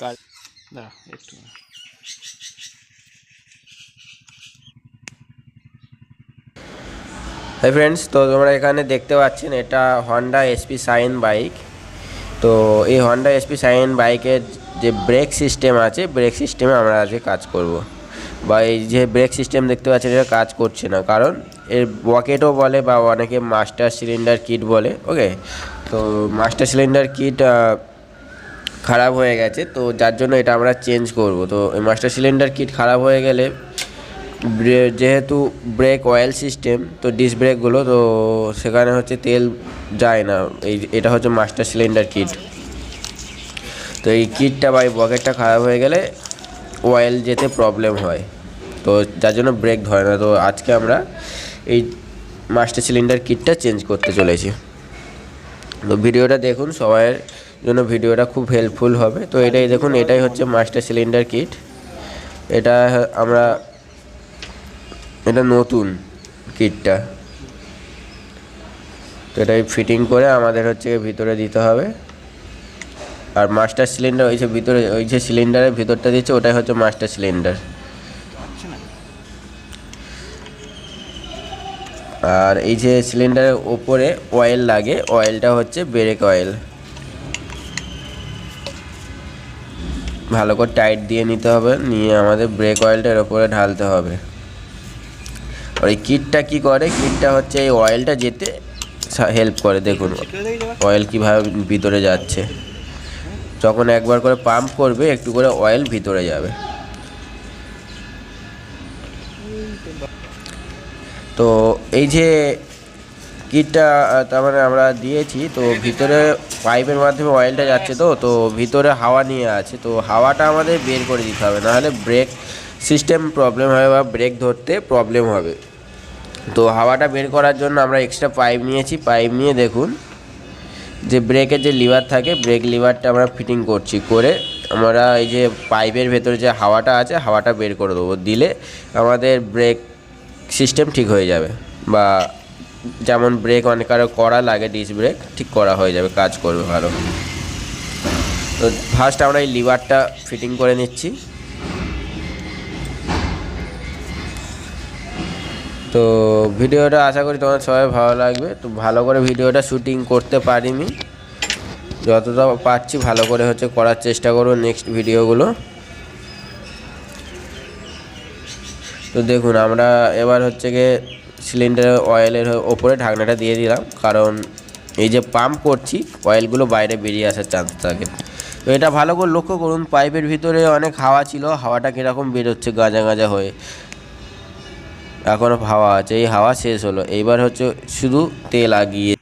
কাজ না একটু। ফ্রেন্ডস তো তোমরা এখানে দেখতে পাচ্ছেন এটা হন্ডা এসপি সাইন বাইক তো এই হন্ডা এসপি সাইন বাইকের যে ব্রেক সিস্টেম আছে ব্রেক সিস্টেমে আমরা আজকে কাজ করব। বা এই যে ব্রেক সিস্টেম দেখতে পাচ্ছেন, এটা কাজ করছে না। কারণ এর বকেটও বলে বা অনেকে মাস্টার সিলিন্ডার কিট বলে ওকে তো মাস্টার সিলিন্ডার কিট খারাপ হয়ে গেছে, তো যার জন্য এটা আমরা চেঞ্জ করব। তো মাস্টার সিলিন্ডার কিট খারাপ হয়ে গেলে যেহেতু ব্রেক অয়েল সিস্টেম তো ডিস ব্রেকগুলো তো সেখানে হচ্ছে তেল যায় না। এই এটা হচ্ছে মাস্টার সিলিন্ডার কিট তো এই কিটটা বা এই বকেটটা খারাপ হয়ে গেলে অয়েল যেতে প্রবলেম হয়। তো যার জন্য ব্রেক ধরে না। তো আজকে আমরা এই মাস্টার সিলিন্ডার কিটটা চেঞ্জ করতে চলেছি। তো ভিডিওটা দেখুন, সবাইয়ের জন্য ভিডিওটা খুব হেল্পফুল হবে। তো এটাই দেখুন, এটাই হচ্ছে মাস্টার সিলিন্ডার কিট এটা আমরা, এটা নতুন কিটটা তো এটাই ফিটিং করে আমাদের হচ্ছে ভিতরে দিতে হবে। আর মাস্টার সিলিন্ডার ওই যে ভিতরে, ওই যে সিলিন্ডারের ভিতরটা দিচ্ছে, ওটাই হচ্ছে মাস্টার সিলিন্ডার আর এই যে সিলিন্ডারের ওপরে অয়েল লাগে অয়েলটা হচ্ছে ব্রেক অয়েল ভালো করে টাইট দিয়ে নিতে হবে, নিয়ে আমাদের ব্রেক অয়েলটা এর ওপরে ঢালতে হবে। আর এই কিটটা কি করে? কিটটা হচ্ছে এই অয়েলটা যেতে হেল্প করে, দেখুন অয়েল কীভাবে ভিতরে যাচ্ছে। যখন একবার করে পাম্প করবে, একটু করে অয়েল ভিতরে যাবে। তো এই যে কিটটা তার মানে আমরা দিয়েছি, তো ভিতরে পাইপের মাধ্যমে অয়েলটা যাচ্ছে তো তো ভিতরে হাওয়া নিয়ে আছে, তো হাওয়াটা আমাদের বের করে দিতে হবে, নাহলে ব্রেক সিস্টেম প্রবলেম হবে বা ব্রেক ধরতে প্রবলেম হবে। তো হাওয়াটা বের করার জন্য আমরা এক্সট্রা পাইপ নিয়েছি পাইপ নিয়ে দেখুন, যে ব্রেকের যে লিভার থাকে ব্রেক লিভারটা আমরা ফিটিং করছি, করে আমরা এই যে পাইপের ভেতরে যে হাওয়াটা আছে, হাওয়াটা বের করে দেবো। দিলে আমাদের ব্রেক সিস্টেম ঠিক হয়ে যাবে বা যেমন ব্রেক অনেক আরও করা লাগে ডিস ব্রেক, ঠিক করা হয়ে যাবে, কাজ করবে ভালো। তো ফার্স্ট আমরা এই লিভারটা ফিটিং করে নিচ্ছি। তো ভিডিওটা আশা করি তোমার সবাই ভালো লাগবে। তো ভালো করে ভিডিওটা শুটিং করতে পারিনি। যতটা পারছি ভালো করে হচ্ছে করার চেষ্টা করব নেক্সট ভিডিওগুলো তো দেখুন, আমরা এবার হচ্ছে গিয়ে সিলিন্ডারের অয়েলের ওপরে ঢাকনাটা দিয়ে দিলাম। কারণ এই যে পাম্প করছি অয়েলগুলো বাইরে বেরিয়ে আসার চান্স থাকে। তো এটা ভালো করে লক্ষ্য করুন পাইপের ভিতরে অনেক হাওয়া ছিল, হাওয়াটা কীরকম বেরোচ্ছে গাঁজা গাঁজা হয়ে। এখনও হাওয়া আছে, এই হাওয়া শেষ হলো। এইবার হচ্ছে শুধু তেল আগিয়ে